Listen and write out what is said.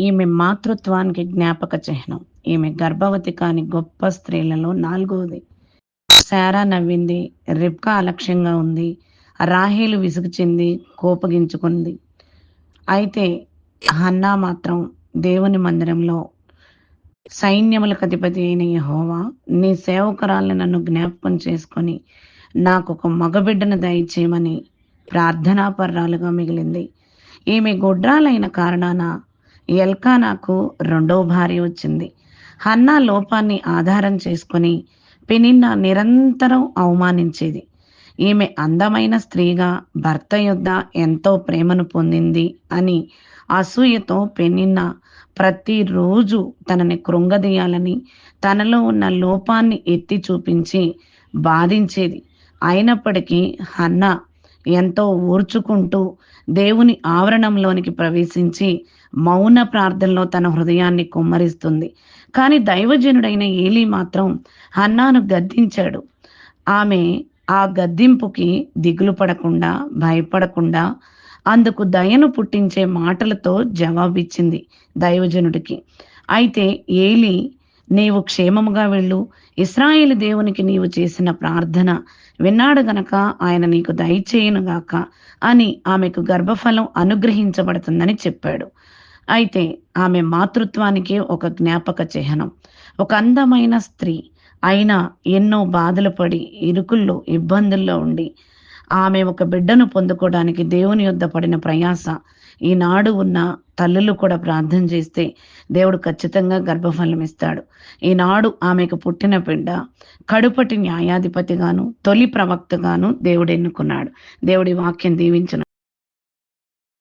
ఈమె మాతృత్వానికి జ్ఞాపక చిహ్నం. ఈమె గర్భవతి కాని గొప్ప స్త్రీలలో నాలుగవది. శారా నవ్వింది. రిబ్కా అలక్ష్యంగా ఉంది. రాహేలు విసుగుచింది. కోపగించుకుంది. అయితే హన్నా మాత్రం దేవుని మందిరంలో సైన్యములకు అధిపతి అయిన యహోవా నీ సేవకురాలను నన్ను జ్ఞాపకం చేసుకొని నాకు ఒక మగబిడ్డను దయచేయమని ప్రార్థనాపర్రాలుగా మిగిలింది. ఈమె గొడ్రాలైన కారణాన ఎల్కానాకు రెండవ భార్య వచ్చింది. హన్నా లోపాన్ని ఆధారం చేసుకొని పెనిన్న నిరంతరం అవమానించేది. ఈమె అందమైన స్త్రీగా భర్త యొద్ద ఎంతో ప్రేమను పొందింది అని అసూయతో పెనిన్న ప్రతిరోజు తనని కృంగదీయాలని తనలో ఉన్న లోపాన్ని ఎత్తి చూపించి బాధించేది. అయినప్పటికీ హన్న ఎంతో ఓర్చుకుంటూ దేవుని ఆవరణంలోనికి ప్రవేశించి మౌన ప్రార్థనలో తన హృదయాన్ని కుమ్మరిస్తుంది. కానీ దైవజనుడైన ఏలి మాత్రం హన్నాను గద్దించాడు. ఆమె ఆ గద్దింపుకి దిగులు పడకుండా భయపడకుండా అందుకు దయను పుట్టించే మాటలతో జవాబిచ్చింది దైవజనుడికి. అయితే ఏలి నీవు క్షేమముగా వెళ్ళు. ఇస్రాయేల్ దేవునికి నీవు చేసిన ప్రార్థన విన్నాడు గనక ఆయన నీకు దయచేయనుగాక అని ఆమెకు గర్భఫలం అనుగ్రహించబడుతుందని చెప్పాడు. అయితే ఆమె మాతృత్వానికి ఒక జ్ఞాపక చిహ్నం. ఒక అందమైన స్త్రీ అయినా ఎన్నో బాధలు పడి ఇరుకుల్లో ఇబ్బందుల్లో ఉండి ఆమె ఒక బిడ్డను పొందుకోవడానికి దేవుని యొద్ద పడిన ప్రయాస ఈనాడు ఉన్న తల్లులు కూడా ప్రార్థన చేస్తే దేవుడు ఖచ్చితంగా గర్భఫలం ఇస్తాడు. ఈనాడు ఆమెకు పుట్టిన బిడ్డ కడుపటి న్యాయాధిపతిగాను తొలి ప్రవక్తగాను దేవుడు ఎన్నుకున్నాడు. దేవుడి వాక్యం దీవించిన.